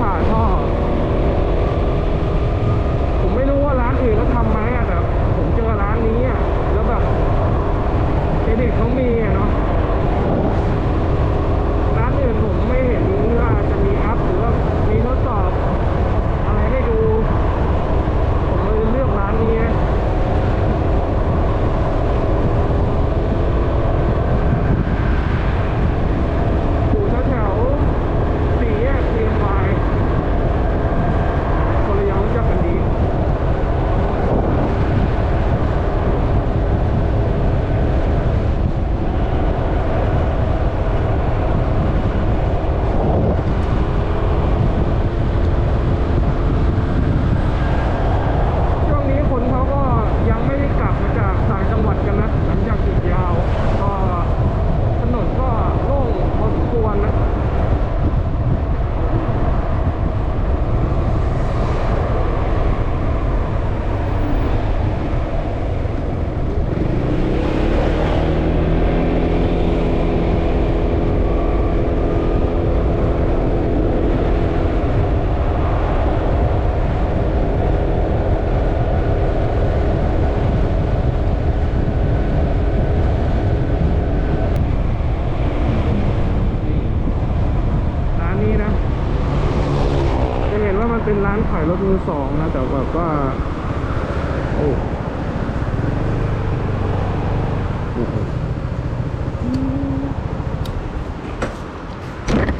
ผ่าท่อ ผมไม่รู้ว่าร้านอื่นเขาทำไหมอะแต่ผมเจอร้านนี้อะแล้วแบบเอเด็กเขามีอะเนาะ ร้านอื่นผมไม่เห็นว่าจะมีอัพหรือว่ามีทดสอบอะไรให้ดู ผมเลยเลือกร้านนี้นะอยู่แถวๆสี่แยกเทียนวายคนระยองรู้จักกันดี ช่วงนี้คนเขาก็ยังไม่ได้กลับมาจากต่างจังหวัดกันนะ หลังจากหยุดยาว ก็ถนนก็โล่งพอสมควรนะ ร้านนี้นะ จะเห็นว่ามันเป็นร้านขายรถมือสองนะแต่แบบว่า โอ้โอ้โห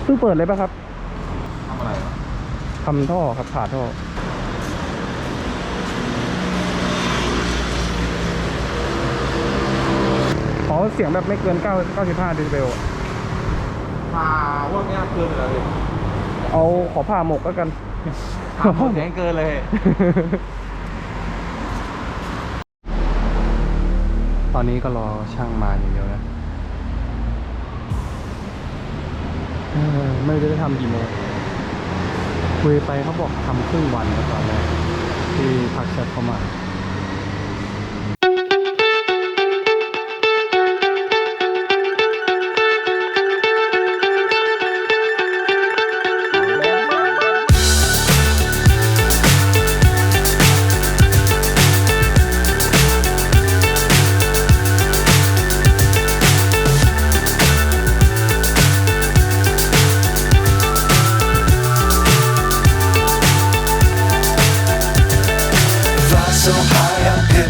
เพิ่งเปิดเลยปะครับทำอะไรวะทำท่อครับผ่าท่อขอเสียงแบบไม่เกิน 9 95เดซิเบลอะพาพวกเนี้ยเกินไปเลยเอาขอผ่าหมกแล้วกัน พาหมดแรงเกินเลย ตอนนี้ก็รอช่างมาอย่างเดียวนะไม่รู้จะทำกี่โมงคุยไปเขาบอกทำครึ่งวันนะตอนแรกที่พักแชทเข้ามา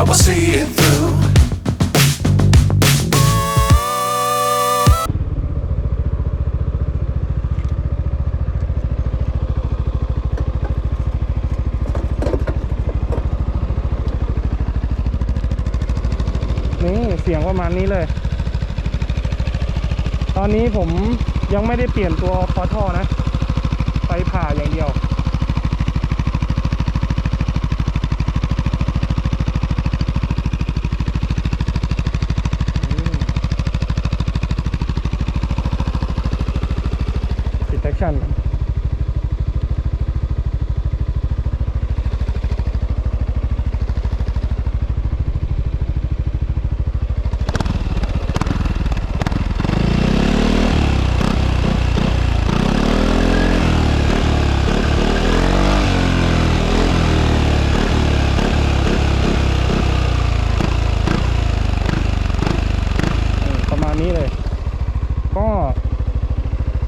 End, but we'll see it through. นี่เสียงประมาณนี้เลย ตอนนี้ผมยังไม่ได้เปลี่ยนตัวคอท่อนะ ไปผ่าอย่างเดียว ติดแอคชั่น เออประมาณนี้เลย ก็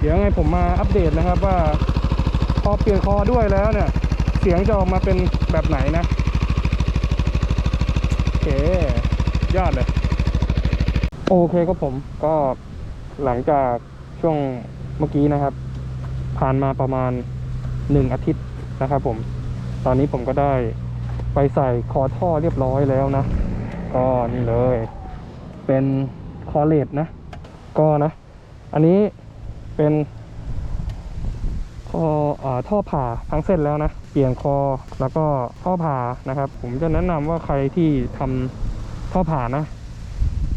เดี๋ยวไงผมมาอัปเดตนะครับว่า พอเปลี่ยนคอด้วยแล้วเนี่ย เสียงจะออกมาเป็นแบบไหนนะโอเคยอดเลยโอเคครับผมก็หลังจากช่วงเมื่อกี้นะครับ ผ่านมาประมาณหนึ่งอาทิตย์นะครับผม ตอนนี้ผมก็ได้ไปใส่คอท่อเรียบร้อยแล้วนะ ก็นี่เลย เป็นคอเลตนะ ก็นะ อันนี้ เป็นคออาท่อผ่าทั้งเส้นแล้วนะ เปลี่ยนคอแล้วก็ท่อผ่านะครับ ผมจะแนะนำว่าใครที่ทำท่อผ่านะ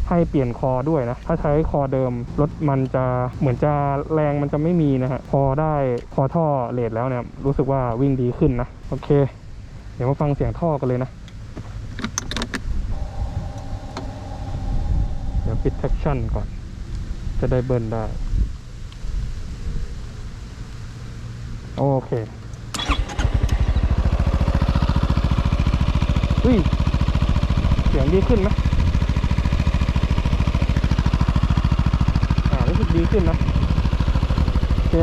ให้เปลี่ยนคอด้วยนะ ถ้าใช้คอเดิมรถมันจะเหมือนจะแรงมันจะไม่มีนะฮะพอได้คอท่อเลทแล้วเนี่ย รู้สึกว่าวิ่งดีขึ้นนะ โอเค เดี๋ยวมาฟังเสียงท่อกันเลยนะ เดี๋ยวปิดแท็กชั่นก่อน จะได้เบิร์นได้ โอเคอุ้ยเสียงดีขึ้นไหมอ่ารู้สึกดีขึ้นนะโอเค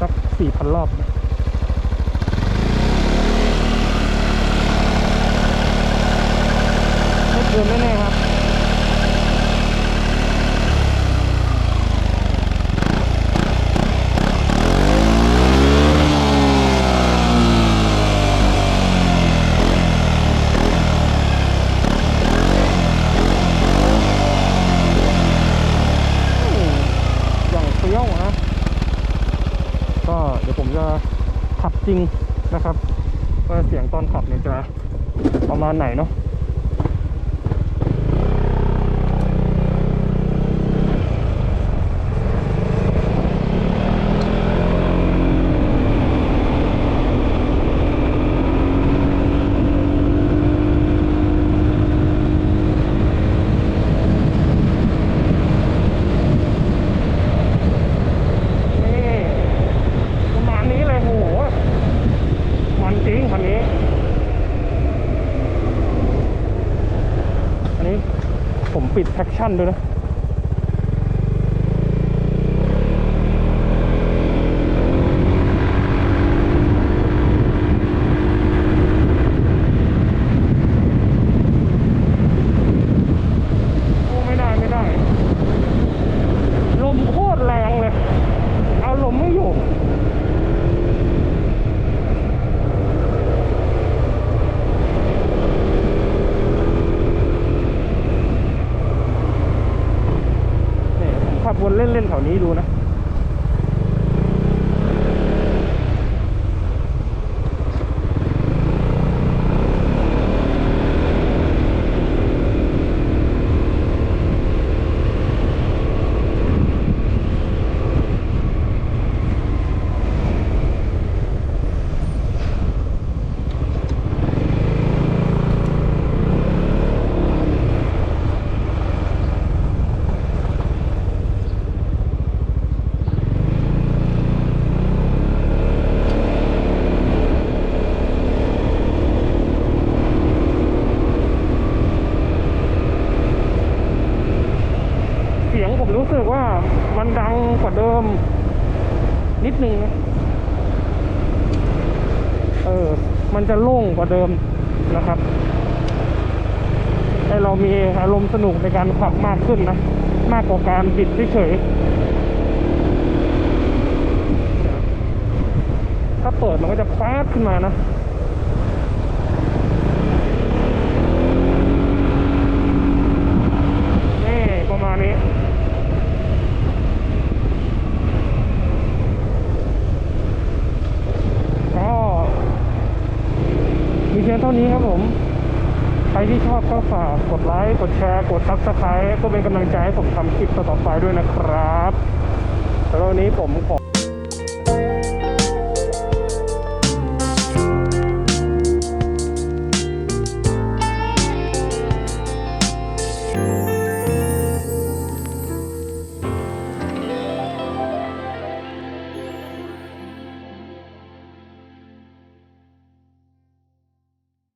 สักสี่พันรอบนะ ไม่ เกินแน่ๆครับอืมอย่างเปรี้ยวนะก็เดี๋ยวผมจะขับจริงนะครับว่าเสียงตอนขับเนี่ยจะประมาณไหนเนาะ นี่ประมาณนี้เลยโห มันจริงคันนี้ อันนี้ ผมปิดแท็กชั่นด้วยนะ โอ้ไม่ได้ไม่ได้ ลมโคตรแรงเลย เอาลมไม่อยู่ นี่ผม ขับวนเล่นๆแถวนี้ดูนะ โกว่าเดิม นิดนึงนะเออ มันจะโล่งกว่าเดิมนะครับ ให้เรามีอารมณ์สนุกในการขับมากขึ้นนะ มากกว่าการบิดเฉยถ้าเปิดมันก็จะแป๊ดขึ้นมานะ ดแชร์ กดซับสไคร b ์ก็เป็นกำลังใจให้ผมทำคลิปต่อไปด้วยนะครับ แล้ววันนี้ผมขอ